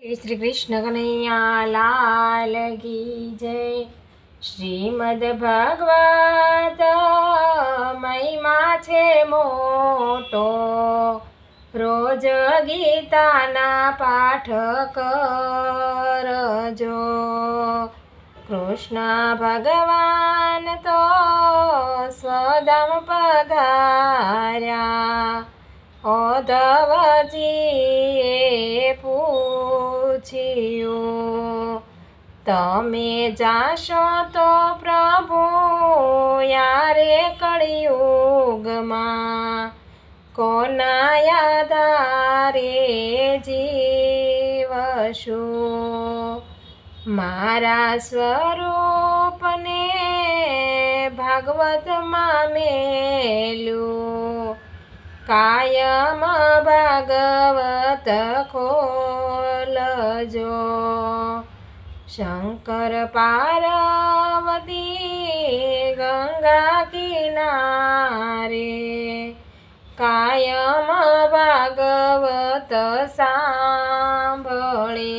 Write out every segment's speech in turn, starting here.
શ્રી કૃષ્ણ કનૈયા લાલ કી જય. શ્રીમદ ભગવત મહિમા છે મોટો. રોજ ગીતાના પાઠ કરજો. કૃષ્ણ ભગવાન તો સ્વદમ પધાર્યા. તમે જાશો તો પ્રભુ યારે કળિયુગમાં? કોના યાદારે જીવશો? મારા સ્વરૂપને ભાગવતમાં મેલું કાયમ ભાગવત ખોલજો. શંકર પાર્વતી ગંગા કિનારે કાયમ ભાગવત સાંભળે.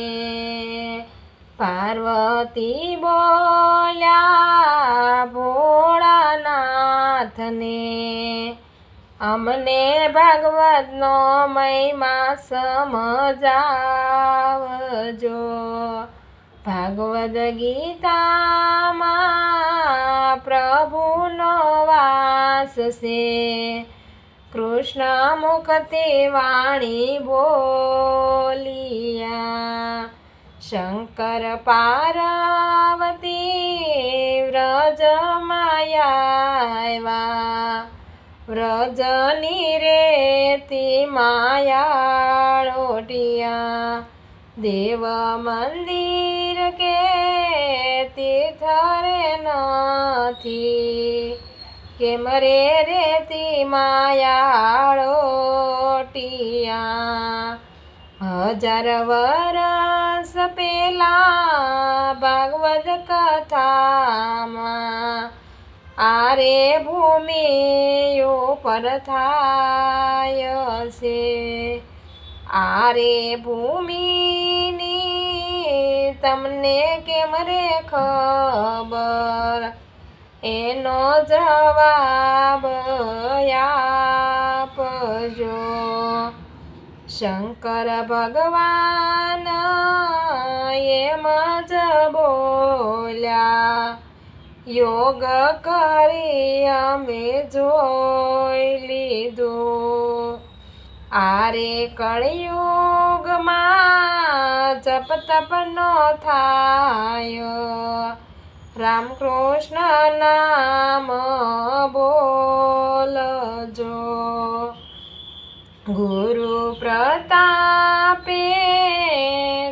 પાર્વતી બોલ્યા ભોળાનાથને અમને ભાગવતનો મહિમા સમજાવજો. ભાગવદ ગીતામાં પ્રભુનો વાસ છે. કૃષ્ણ મુખથી વાણી બોલિયા. શંકર પાર્વતી વ્રજમાયા વ્રજની રેતી માયા માયાળોટિયા દેવ મંદિર કે તીર્થ રે નથી? કેમ રે રેતી માયાળોટિયા હજાર વરસ પેલા ભાગવત કથામાં આરે ભૂમિ ઉપર થાય છે. આરે ભૂમિની, તમને કેમ રે ખબર? એનો જવાબ આપજો. શંકર ભગવાન એમ જ બોલ્યા, યોગ કરી અમે જોઈ લીધું. આરે કળિયુગમાં જપ તપ નો થાય. રામકૃષ્ણ નામ બોલજો. ગુરુ પ્રતાપે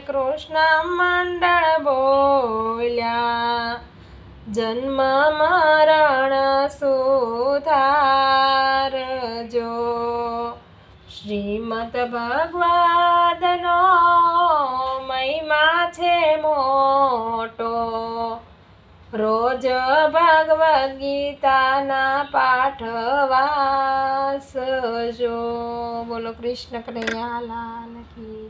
કૃષ્ણ મંડળ બોલ્યા. જન્મ મરણ સુધારજો. શ્રીમદ ભગવાદનો મહિમા છે મોટો. રોજ ભગવદ્ ગીતાના પાઠ વાસજો બોલો કૃષ્ણ કનૈયા, લાલ કી